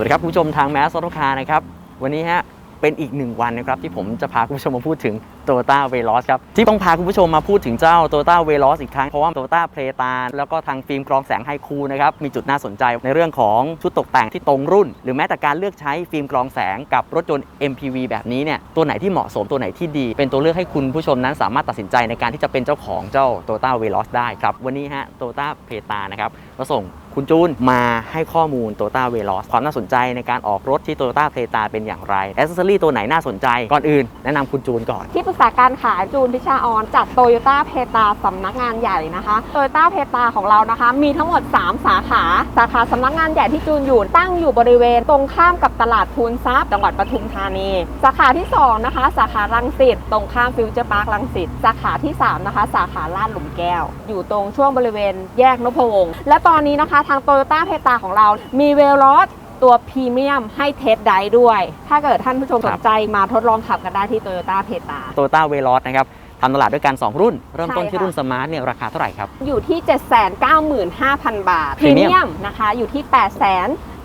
วัสดีครับคุณผู้ชมทางแมสซอตคาร์นะครับวันนี้ฮะเป็นอีกหนึ่งวันนะครับที่ผมจะพาคุณผู้ชมมาพูดถึง t o y o ต้าเวลอสครับ ที่ต้องพาคุณผู้ชมมาพูดถึงเจ้า t o y o ต้าเวลอสอีกครั้ง เพราะว่า t o y o ต้าเพลตาแล้วก็ทางฟิล์มกรองแสงไฮคูนะครับ มีจุดน่าสนใจในเรื่องของชุดตกแต่งที่ตรงรุ่น หรือแม้แต่การเลือกใช้ฟิล์มกรองแสงกับรถยนต์ MPV แบบนี้เนี่ยตัวไหนที่เหมาะสมตัวไหนที่ดี เป็นตัวเลือกให้คุณผู้ชมนั้นสามารถตัดสินใจในการที่จะเป็นเจ้าของเจ้า t o y o ต้าเวลอสได้ครับวันนี้ฮะ t o y o ต้าเพลตานะครับมาส่งคุณจูนมาให้ข้อมูล Toyota v e l o s ความน่าสนใจในการออกรถที่ Toyota p r e t a เป็นอย่างไรอ c เซ s รี่ตัวไหนน่าสนใจก่อนอื่นแนะนำคุณจูนก่อนที่ปรึกษาการขายจูนพิชาออนจากโตโยต้าเพตาสำนักงานใหญ่นะคะโตโยต้าเพตาของเรานะคะ มีทั้งหมด 3 สาขา สาขาสำนักงานใหญ่ที่จูนอยู่ตั้งอยู่บริเวณ ตรงข้ามกับตลาดพูนทรัพย์จังหวัดปทุมธานี สาขาที่ 2 นะคะ สาขารังสิตตรงข้ามฟิวเจอร์พาร์ครังสิตสาขาที่ 3 นะคะ สาขาลาดหลุมแก้ว อยู่ตรงช่วงบริเวณแยกนพวงศ์และตอนนี้นะคะทางโตโยต้าเพตาของเรามีเวลรอส ตัวพรีเมียมให้เทสไดร์ด้วย ถ้าเกิดท่านผู้ชมคสรันบใจมาทดลองขับกันได้ที่โตโยต้าเพตา Toyota v e l o s นะครับทำตลาดด้วยกัน 2 รุ่น เริ่มต้นใช่ที่ค่ะรุ่นสมาร์ทเนี่ยราคาเท่าไหร่ครับ อยู่ที่ 795,000 บาทพรี Premium เมียมนะคะอยู่ที่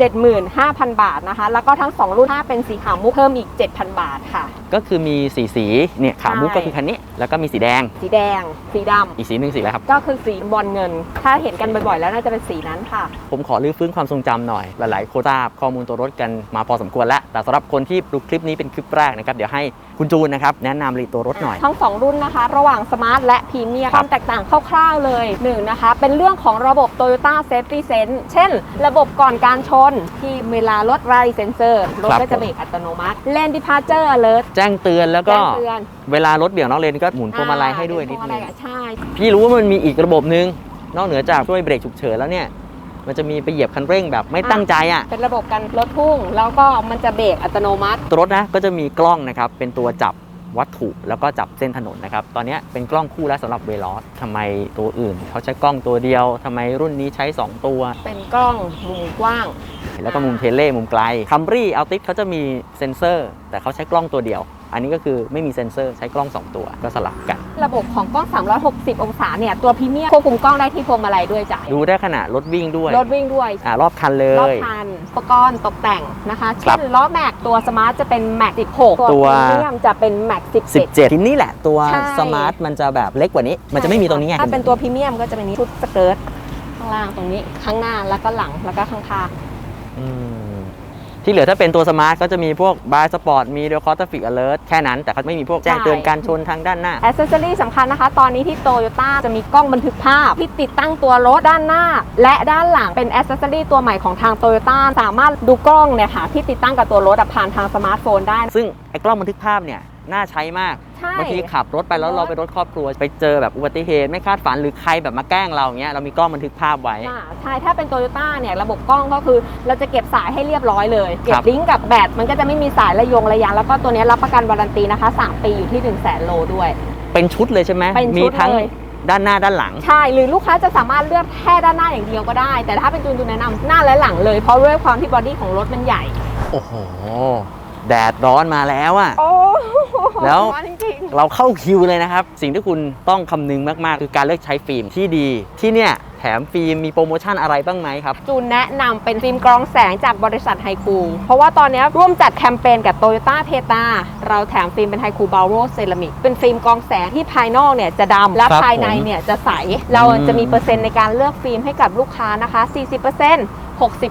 875,000 บาทนะคะ แล้วก็ทั้ง 2 รุ่นถ้าเป็นสีขาวมุกเพิ่มอีก 7,000 บาทค่ะ ก็คือมีสีสีเนี่ยขาวมุกใช่ก็คือคันนี้ แล้วก็มีสีแดง สีแดง สีดอีกสีหนึ่งสีอะไรครับำก็คือสีบอลเงิน ถ้าเห็นกันบ่อยๆ แล้วน่าจะเป็นสีนั้นค่ะ ผมขอรื้อฟื้นความทรงจำหน่อย หลายๆคนทราบข้อมูลตัวรถกันมาพอสมควรแล้ว แต่สำหรับคนที่ดูคลิปนี้เป็นคลิปแรกนะครับ เดี๋ยวให้คุณจูนนะครับแนะนำรีตัวรถหน่อย ทั้ง 2 รุ่นนะคะ ระหว่างสมาร์ทและพรีเมียมคครับ วามแตกต่างคร่าวๆเลยหนึ่งนะคะ เป็นเรื่องของระบบ Toyota Safety Sense เช่น ระบบก่อนการชนที่เวลารถไรเซนเซอร์รถครับก็จะเบรกอัตโนมัติ Lane Departure Alert แจ้งเตือนแล้วก็แจ้งเตือน เวลารถเบี่ยงนอกเลนก็หมุนพวงมาลัยให้ด้วยนิดพวงนึมางลัยอะใช่ พี่รู้ว่ามันมีอีกระบบหนึ่งนอกเหนือจากช่วยเบรกฉุกเฉินแล้วเนี่ยมันจะมีไปเหยียบคันเร่งแบบไม่ตั้งใจอะ เป็นระบบการรถพุ่ง แล้วก็มันจะเบรกอัตโนมัติตัวรถนะก็จะมีกล้องนะครับ เป็นตัวจับวัตถุแล้วก็จับเส้นถนนนะครับ ตอนนี้เป็นกล้องคู่แล้วสำหรับเวลอสทำไมตัวอื่น เขาใช้กล้องตัวเดียวทำไมรุ่นนี้ใช้ 2 ตัว เป็นกล้องมุมกว้าง แล้วก็มุมเทเลมุมไกลคัมรี่อัลติสเขาจะมีเซ็นเซอร์ แต่เขาใช้กล้องตัวเดียว อันนี้ก็คือไม่มีเซ็นเซอร์ใช้กล้อง 2 ตัวก็สลับกัน ระบบของกล้อง 360 องศาเนี่ย ตัวพรีเมียมควบคุมกล้องได้ที่พวงมาลัยด้วยจ้ะดูได้ขนาดรถวิ่งด้วยรถวิ่งด้วยอ่ารอบคันเลรอบย คันอุปกรณ์ตกแต่งนะคะครัเช่บนล้อแม็กตัวสมาร์ทจะเป็นแม็ก16ตัว พรีเมียมจะเป็นแม็ก17 17ทีนี้แหละตัวใช่ สมาร์ทมันจะแบบเล็กกว่านี้ มันจะไม่มีตรงนี้ไง ถ้าเป็นตัวพรีเมียมก็จะเป็นนี้ชุดสเกิร์ตข้างล่างตรงนี้ข้างหน้าแล้วก็หลังแล้วก็ข้างๆอืม ที่เหลือถ้าเป็นตัวสมาร์ทก็จะมีพวกบายสปอร์ตมีเรียลคอร์ตฟิกอเลอร์แค่นั้น แต่เขาไม่มีพวกแจ้งเตือนการชนทางด้านหน้าอ c เซสซอรี่สำคัญนะคะ ตอนนี้ที่โตโยต้าจะมีกล้องบันทึกภาพ ที่ติดตั้งตัวรถด้านหน้า และด้านหลังเป็นอ c เซสซอรี่ตัวใหม่ของทางโตโยต้าสามารถดูกล้องเนี่ยค่ะที่ติดตั้งกับตัวรถอะผ่านทางสมาร์ทโฟนได้ ซึ่งไอ้กล้องบันทึกภาพเนี่ย น่าใช้มากใช่บางทีขับรถไปแล้วเราไปรถครอบครัว ไปเจอแบบอุบัติเหตุไม่คาดฝันหรือใครแบบมาแกล้งเราอย่างเงี้ยเรามีกล้องบันทึกภาพไว้ ค่ะใช่ถ้าเป็นโตโยต้าเนี่ยระบบกล้องก็คือเราจะเก็บสายให้เรียบร้อยเลย เก็ครับบลิงก์กับแบตมันก็จะไม่มีสายระยงระยางแล้วก็ตัวเนี้ยรับประกันวารันตีนะคะ 3 ปีอยู่ที่ 1 0 0 0 0แสนโลด้วย เป็นชุดเลยใช่ไหมเป็นชุดมีทั้งเลย ด้านหน้าด้านหลัง ใช่ หรือลูกค้าจะสามารถเลือกแค่ด้านหน้าอย่างเดียวก็ได้ แต่ถ้าเป็นจูนจูนแนะนำหน้าและหลังเลยเพราะด้วยความที่บอดี้ของรถมันใหญ่ โอ้โห แดดร้อนมาแล้วอะโอ้ แล้วมาจริงเราเข้าคิวเลยนะครับ สิ่งที่คุณต้องคำนึงมาก ๆ คือการเลือกใช้ฟิล์มที่ดี ที่เนี่ยแถมฟิล์มมีโปรโมชั่นอะไรบ้างไหมครับๆจูนแนะนำเป็นฟิล์มกรองแสงจากบริษัทไฮคู เพราะว่าตอนนี้ร่วมจัดแคมเปญกับโตโยต้าเพตาเราแถมฟิล์มเป็นไฮคูบาโรเซรามิกเป็นฟิล์มกรองแสงที่ภายนอกเนี่ยจะดำและครับภายในผมเนี่ยจะใส เราอืมจะมีเปอร์เซ็นต์ในการเลือกฟิล์มให้กับลูกค้านะคะ 40%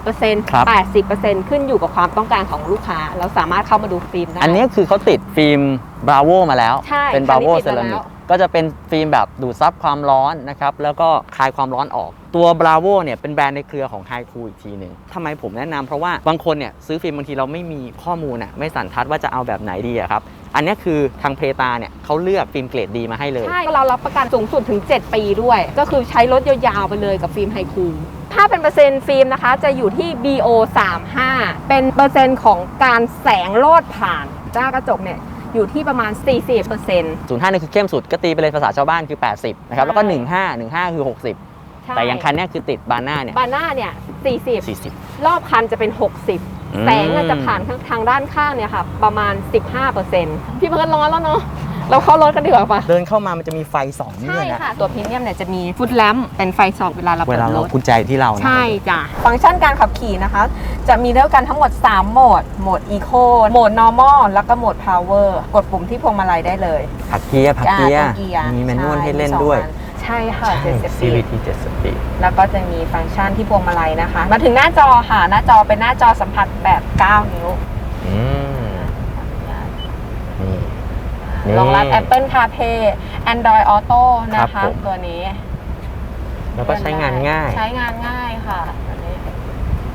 60%ครับ 80%ขึ้นอยู่กับความต้องการของลูกค้า เราสามารถเข้ามาดูฟิล์มได้ อันนี้คือเขาติดฟิล์มบราโวมาแล้ว ใช่เป็นบคัรานนี้โวติดเซมารามิแล้กวก็จะเป็นฟิล์มแบบดูดซับความร้อนนะครับ แล้วก็คลายความร้อนออก ตัว Bravo เนี่ยเป็นแบรนด์ในเครือของ h i คูอีกทีหนึ่งทำไมผมแนะนำเพราะว่าบางคนเนี่ยซื้อฟิล์มบางทีเราไม่มีข้อมูลอะไม่สันทัดว่าจะเอาแบบไหนดีอะครับ อันนี้คือทางเพตาเนี่ยเขาเลือกฟิล์มเกรดดีมาให้เลย ใช่เรารับประกันสูงสุดถึง 7 ปีด้วย ก็คือใช้รถยาวๆไปเลยกับฟิล์มไฮคู ถ้าเป็นเปอร์เซ็นต์ฟิล์มนะคะจะอยู่ที่ BO 35 เป็นเปอร์เซ็นต์ของการแสงโลดผ่านจ้ากระจกเนี่ยอยู่ที่ประมาณ 40เปอร์เซ็นต์05นี่คือเข้มสุดก็ตีไปเลยภาษาชาวบ้านคือ 80นะครับแล้วก็ 15 15 คือ 60 แต่อย่างคันเนี้ยคือติดบานหน้าเนี่ยบานหน้าเนี่ย40 40 รอบคันจะเป็น 60อืมแสงอะจะผ่านทางทางด้านข้างเนี่ยค่ะประมาณ 15%พี่เพิร์ดร้อนแล้วเนาะ เราเข้ารถกันดีกว่าปะเดินเข้ามามันจะมีไฟสองใช่ด้วยนะค่ะ ตัวพรีเมียมเนี่ยจะมีฟุตแลมป์เป็นไฟส่องเวลาเราเวเปิดลารเราถกุญแจอยู่ที่เรานะใช่จ้ะ ฟังก์ชันการขับขี่นะคะ จะมีด้วยกันทั้งหมด 3 โหมด โหมด Eco โหมด Normal แล้วก็โหมด Power กดปุ่มที่พวงมาลัยได้เลยผักเกียร์ผักเกียร์จ้าตัวเกียร์มีแมนนวลช่ให้เล่นมีสองด้วยอันใช่ค่ะใช่เจ็ดสิบ CVT 7 Speed แล้วก็จะมีฟังก์ชันที่พวงมาลัยนะคะ มาถึงหน้าจอค่ะ หน้าจอเป็นหน้าจอสัมผัสแบบ 9 นิ้ว อืมนี่ นี่รองรับ Apple CarPlay Android Auto นะครัคะ บผม ตัวนี้แล้วก็ใช้งานง่าย ใช้งานง่ายค่ะตัวนี้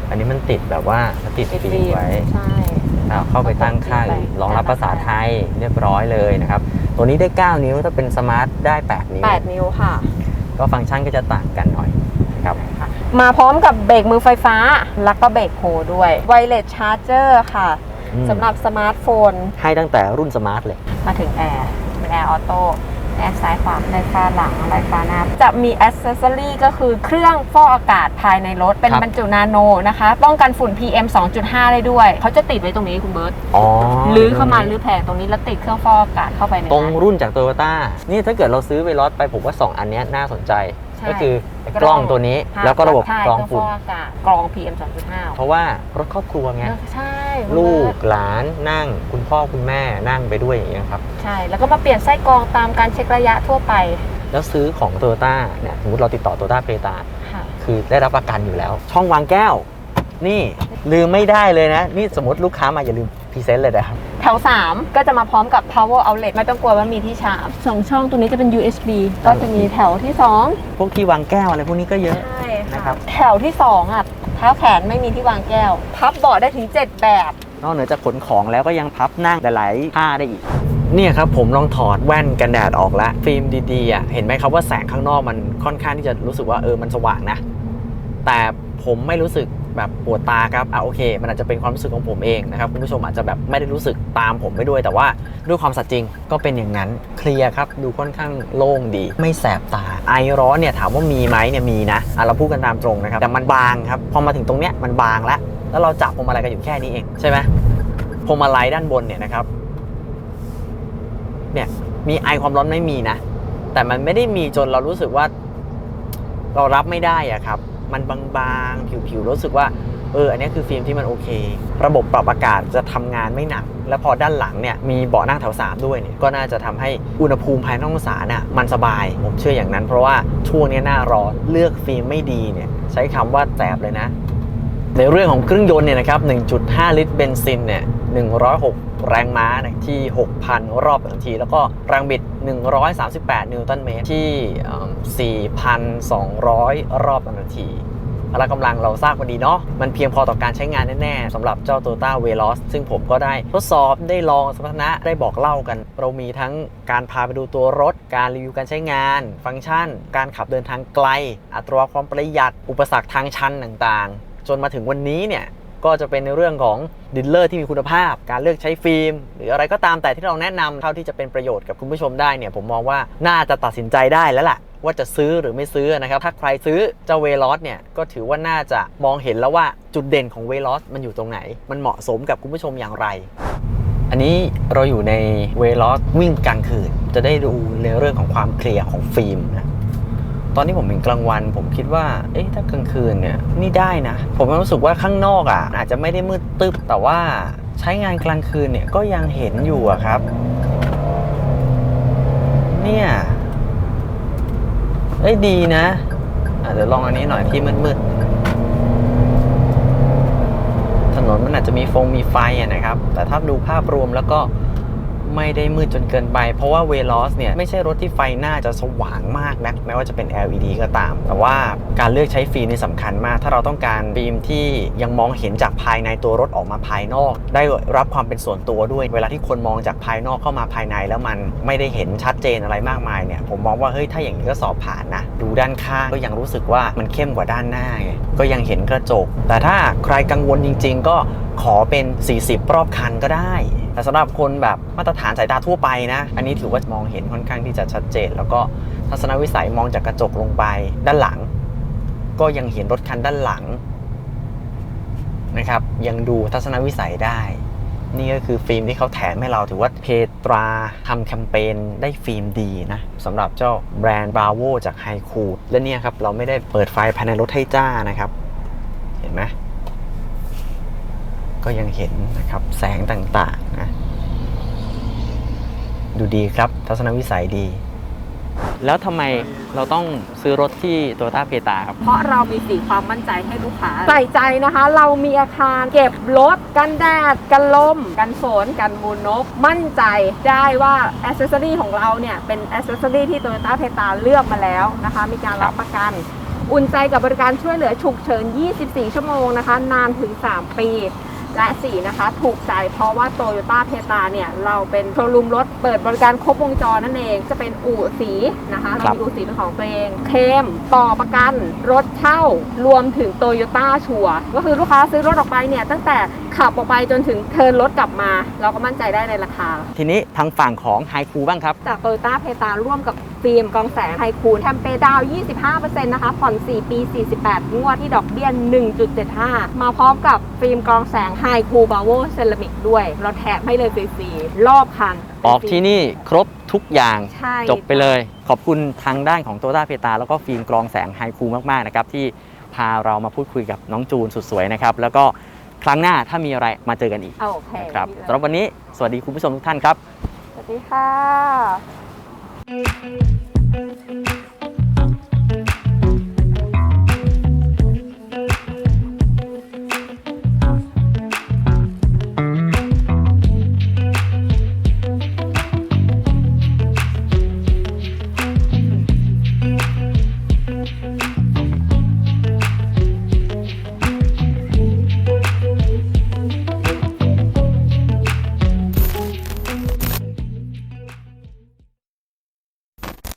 อันนี้มันติดแบบว่าติดติดฟิฟิล์มล์มไว้ใช่เราเข้าไปตั้งค่าหรือรองรับภาษาไทยเรียบร้อยเลยนะครับ ตัวนี้ได้ 9 นิ้วถ้าเป็นสมาร์ทได้ 8 นิ้ว 8 นิ้วค่ะ ก็ฟังก์ชันก็จะต่างกันหน่อยนะครับ มาพร้อมกับเบรกมือไฟฟ้า แล้วก็เบรกโฮด้วยไวเลสชาร์เจอร์ค่ะ อืม สำหรับสมาร์ทโฟน ให้ตั้งแต่รุ่นสมาร์ทเลย มาถึงแอร์เป็นแอร์ออโต้แอร์ซ้ายขวาไฟฟ้าหลังไฟฟ้าหน้าจะมีอ c เซสซอรี่ก็คือเครื่องฟอกอากาศภายในรถ เป็นครับ บรรจุนาโนนะคะ ป้องกันฝุ่น PM 2.5 ได้ด้วย เขาจะติดไว้ตรงนี้คุณเบิร์ตอ๋อลื้อเข้ามาลื้อแผงตรงนี้แล้วติดเครื่องฟอกอากาศเข้าไปในตรงนั้น รุ่นจากโตโยต้านี่ถ้าเกิดเราซื้อไปรถไปผมว่า 2 อันเนี้ยน่าสนใจ ใช่ ก็คือไอ้กล้องตัวนี้ค่ะแล้วก็ระบบใช่กรองเครื่ฝุ่นฟอกอากาศกรอง PM 2.5เพราะว่ารถครอบครัวไงใช่ ลูกหลานนั่ง คุณพ่อคุณแม่นั่งไปด้วยอย่างเงี้ยครับ ใช่ แล้วก็มาเปลี่ยนไส้กรองตามการเช็คระยะทั่วไปแล้วซื้อของโตโยต้าเนี่ยสมมติเราติดต่อโตโยต้าเพตาค่ะ คือได้รับประกันอยู่แล้ว ช่องวางแก้ว นี่ลืมไม่ได้เลยนะ นี่สมมติลูกค้ามาอย่าลืมพรีเซนต์เลยนะครับ แถว 3 ก็จะมาพร้อมกับ power outlet ไม่ต้องกลัวว่ามีที่ชาร์จสองช่องตัวนี้จะเป็น USB ก็จะมีแถวที่ 2 พวกที่วางแก้วอะไรพวกนี้ก็เยอะ ใช่ นะครัค่ะบแถวที่2อะเท้าแขนไม่มีที่วางแก้ว พับเบาะได้ถึง 7 แบบ นอกเหนือจากขนของแล้วก็ยังพับนั่งหลายๆท่าได้อีกเนี่ยครับผมลองถอดแว่นกันแดดออกแล้วฟิล์มดีๆอะเห็นไหมครับว่าแสงข้างนอกมันค่อนข้างที่จะรู้สึกว่าเออมันสว่างนะ แต่ผมไม่รู้สึก แบบปวดตาครับอะโอเค มันอาจจะเป็นความรู้สึกของผมเองนะครับคุณผู้ชมอาจจะแบบไม่ได้รู้สึกตามผมไปด้วย แต่ว่าด้วยความสัตย์จริงก็เป็นอย่างนั้นเคลียร์ครับดูค่อนข้างโล่งดี ไม่แสบตา ไอร้อนเนี่ยถามว่ามีไหมเนี่ยมีนะอะเราพูดกันตามตรงนะครับแต่มันบางครับพอมาถึงตรงเนี้ยมันบางแล้วแล้วเราจับพวงมาลัยกันอยู่แค่นี้เองใช่ไหมพวงมาลัยด้านบนเนี่ยนะครับเนี่ยมีไอความร้อนไม่มีนะ แต่มันไม่ได้มีจนเรารู้สึกว่าเรารับไม่ได้อะครับ มันบางๆ ผิวๆ รู้สึกว่า เออ อันนี้คือฟิล์มที่มันโอเค ระบบปรับอากาศจะทำงานไม่หนัก แล้วพอด้านหลังเนี่ย มีเบาะนั่งแถว3ด้วยเนี่ย ก็น่าจะทำให้อุณหภูมิภายในห้องสารน่ะ มันสบาย ผมเชื่ออย่างนั้น เพราะว่าช่วงนี้หน้าร้อน เลือกฟิล์มไม่ดีเนี่ย ใช้คำว่าแสบเลยนะ ในเรื่องของเครื่องยนต์เนี่ยนะครับ 1.5 ลิตรเบนซินเนี่ย106 แรงม้าที่ 6,000 รอบต่อนาที แล้วก็แรงบิด 138 นิวตันเมตร ที่เ4,200 รอบต่อนาทีพละกำลังเราทราบกันดีเนาะ มันเพียงพอต่อการใช้งานแน่ๆสำหรับเจ้า Toyota Veloz ซึ่งผมก็ได้ทดสอบได้ลองสมรรถนะได้บอกเล่ากัน เรามีทั้งการพาไปดูตัวรถ การรีวิวการใช้งาน ฟังก์ชัน การขับเดินทางไกล อัตราความประหยัด อุปสรรคทางชันต่างๆ จนมาถึงวันนี้เนี่ยก็จะเป็นในเรื่องของดิลเลอร์ที่มีคุณภาพ การเลือกใช้ฟิล์ม หรืออะไรก็ตามแต่ที่เราแนะนำเท่าที่จะเป็นประโยชน์กับคุณผู้ชมได้เนี่ยผมมองว่าน่าจะตัดสินใจได้แล้วล่ะ ว่าจะซื้อหรือไม่ซื้อนะครับ ถ้าใครซื้อเจ้าเวลอสเนี่ยก็ถือว่าน่าจะมองเห็นแล้วว่าจุดเด่นของเวลอสมันอยู่ตรงไหน มันเหมาะสมกับคุณผู้ชมอย่างไร อันนี้เราอยู่ในเวลอสวิ่งกลางคืน จะได้ดูในเรื่องของความเคลียร์ของฟิล์มนะตอนที่ผมเป็นกลางวัน ผมคิดว่า เอ๊ะถ้ากลางคืนเนี่ยนี่ได้นะ ผมรู้สึกว่าข้างนอกอะ อาจจะไม่ได้มืดตึ๊บแต่ว่าใช้งานกลางคืนเนี่ยก็ยังเห็นอยู่อะครับ เนี่ย เอ้ยดีนะะเดี๋ยวลองอันนี้หน่อยที่มืดๆถนนมันอาจจะมีฟงมีไฟนะครับ แต่ถ้าดูภาพรวมแล้วก็ ไม่ได้มืดจนเกินไป เพราะว่าเวลอสเนี่ย ไม่ใช่รถที่ไฟหน้าจะสว่างมากนะแม้ว่าจะเป็น LED ก็ตาม แต่ว่าการเลือกใช้ฟิล์มนี่สำคัญมาก ถ้าเราต้องการฟิล์มที่ยังมองเห็นจากภายในตัวรถออกมาภายนอก ได้รับความเป็นส่วนตัวด้วย เวลาที่คนมองจากภายนอกเข้ามาภายในแล้วมันไม่ได้เห็นชัดเจนอะไรมากมายเนี่ยผมมองว่าเฮ้ยถ้าอย่างนี้ก็สอบผ่านนะดูด้านข้างก็ยังรู้สึกว่ามันเข้มกว่าด้านหน้าไงก็ยังเห็นกระจก แต่ถ้าใครกังวลจริง ๆ ก็ขอเป็น 40 รอบคันก็ได้ แต่สำหรับคนแบบมาตรฐานสายตาทั่วไปนะ อันนี้ถือว่ามองเห็นค่อนข้างที่จะชัดเจน แล้วก็ทัศนวิสัยมองจากกระจกลงไปด้านหลัง ก็ยังเห็นรถคันด้านหลังนะครับ ยังดูทัศนวิสัยได้ นี่ก็คือฟิล์มที่เขาแถมให้เราถือว่าเพตราทำแคมเปญได้ฟิล์มดีนะสำหรับเจ้าแบรนด์บราโวจากไฮคูและเนี่ยครับเราไม่ได้เปิดไฟภายในรถให้จ้านะครับ เห็นไหม ก็ยังเห็นนะครับแสงต่างๆนะดูดีครับ ทัศนวิสัยดี แล้วทำไมเราต้องซื้อรถที่โตโยต้าเพตาครับ เพราะเรามีสีความมั่นใจให้ลูกค้า ใส่ใจนะคะ เรามีอาคารเก็บรถกันแดด กันลม กันฝน กันมูลนก มั่นใจได้ว่าอ c เซสซอรีของเราเนี่ย เป็นอ c เซสซอรีที่โตโยต้าเพตาเลือกมาแล้วนะคะ มีการรับประกัน อุ่นใจกับบริการช่วยเหลือฉุกเฉิน 24 ชั่วโมงนะคะ นานถึง 3 ปี และ4นะคะถูกใจเพราะว่าโตโยต้าเพตาเนี่ย เราเป็นโชว์รูมรถเปิดบริการครบวงจรนั่นเอง จะเป็นอู่สีนะคะ เราครับมีอู่สีเป็นของตัวเอง เคลมต่อประกัน รถเช่ารวมถึงโตโยต้าชัวก็คือลูกค้าซื้อรถออกไปเนี่ยตั้งแต่ขับออกไปจนถึงเทิร์นรถกลับมา เราก็มั่นใจได้ในราคา ทีนี้ทางฝั่งของไฮคูบ้างครับ จากโตโยต้าเพตาร่วมกับ ฟิล์มกองแสงไฮคูลแคมเปญดาว 25%นะคะ ผ่อน 4 ปี 48 งวดที่ดอกเบี้ย 1.75 มาพร้อมกับฟิล์มกองแสงไฮคูลบาวเวอร์เซรามิกด้วย เราแถมให้เลยฟรีๆรอบคัน ออกที่นี่ครบทุกอย่างใช่จบไปเลย ขอบคุณทางด้านของโตต้าเพตาแล้วก็ฟิล์มกรองแสงไฮคูมากๆนะครับที่พาเรามาพูดคุยกับน้องจูนสุดสวยนะครับแล้วก็ครั้งหน้าถ้ามีอะไรมาเจอกันอีกโอเคนะครับสำหรับวันนี้สวัสดีคุณผู้ชมทุกท่านครับ สวัสดีค่ะ Thank you.